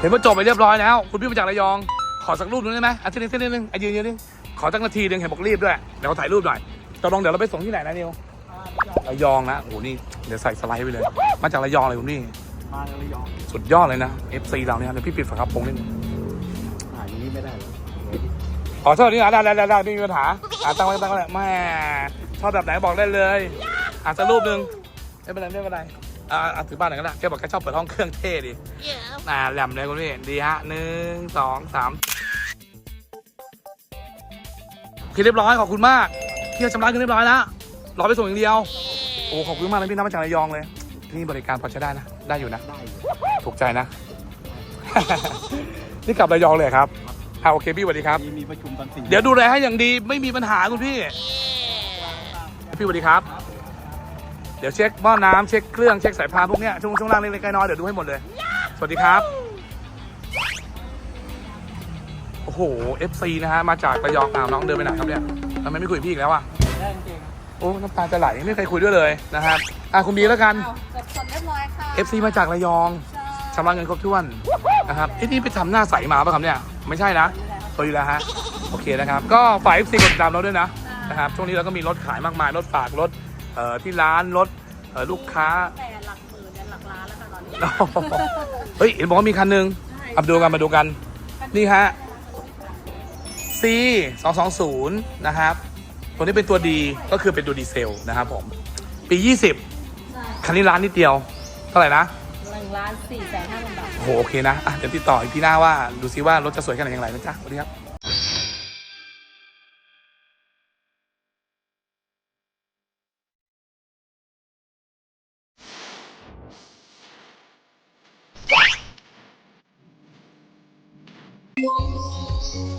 เห็นว่าจบไปเรียบร้อยแล้ว คุณพี่มาจากระยอง ขอสักรูปหนึงได้ไหมอาทิตย์นึงเส้นนึงไอ้ยืนยืนนึงขอสักนาทีหนึงเห็นบอกรีบด้วยเดี๋ยวขอถ่ายรูปหน่อยตกลงเดี๋ยวเราไปส่งที่ไหนนะนิวระยองนะโอ้โหนี่เดี๋ยวใส่สไลด์ไปเลย มาจากระยองเลยคุณพี่มาระยองสุดยอดเลยนะ FC เราเนี่ยเดี๋ยวพี่ปิดฝากระโปรงนิดนึงถ่ายอย่างนี้ไม่ได้หรอกขอโทษนี่นะได้ได้ได้ได้ไม่มีปัญหาอ่าตั้งไว้ตั้งไว้แม่ชอบแบบไหนบอกได้เลยอ่าสักรูปหนึ่งไม่เป็นไรไม่เป็นไร อ่าอ่าถือบ้านไหนก็ได้แกบอกแกชอบเปิดห้องเครื่องเท่ดิอ่าแหลมเลยคุณพี่ดีฮะหนึ่งสองสามโอเคเรียบร้อยขอบคุณมากเที่ยวชำระเงินเรียบร้อยแล้วรอไปส่งอย่างเดียวโอ้ขอบคุณมากนะพี่น้ำมาจากระยองเลยที่นี่บริการพอใช้ได้นะ ได้อยู่นะได้อยู่ถูกใจนะ นี่กลับระยองเลยครับอ่าโอเคพี่สวัสดีครับมีมีประชุมตอนสี่เดี๋ยวดูแลให้อย่างดีไม่มีปัญหาคุณพี่พี่สวัสดีครับ เดี๋ยวเช็คหม้อน้ำเช็คเครื่องเช็คสายพานพวกเนี้ยช่วงช่วงล่างเล็กๆน้อยๆเดี๋ยวดูให้หมดเลย สวัสดีครับ โอ้โห FC นะฮะมาจากระยองอ้าวน้องเดินไปไหนครับเนี่ยทำไมไม่คุยกับพี่อีกแล้วอะได้จริงโอ้น้ำตาจะไหลไม่เคยคุยด้วยเลยนะครับอะคุณบีแล้วกันเอาจดสดเรียบร้อยค่ะ FC มาจากระยองใช่ชำระเงินครบถ้วนนะครับเอ้นี่ไปทำหน้าใสมาป่ะครับเนี่ยไม่ใช่นะเคยอยู่แล้วฮะโอเคนะครับ ก็ฝ่าย FC กดติดตามเราด้วยนะนะครับช่วงนี้เราก็มีรถขายมากมายรถฝากรถ เอ่อที่ร้านรถเอ่อลูกค้า แต่หลักหมื่นยันหลักล้านแล้วค่ะตอนนี้เฮ้ยเห็นบอกว่ามีคันหนึ่งเอามาดูกันมาดูกัน นี่ฮะ C 2 2 0นะครับ ตัวนี้เป็นตัวดีก็คือเป็นตัวดีเซลนะครับผม ปี 20 คันนี้ร้านนิดเดียว เท่าไหร่นะหนึ่งล้านสี่แสนห้าพันบาท โอ้โหโอเคนะอะเดี๋ยวติดต่ออีกพี่หน้าว่า ดูซิว่ารถจะสวยแค่ไหนอย่างไรนะจ๊ะสวัสดีครับ Whoa.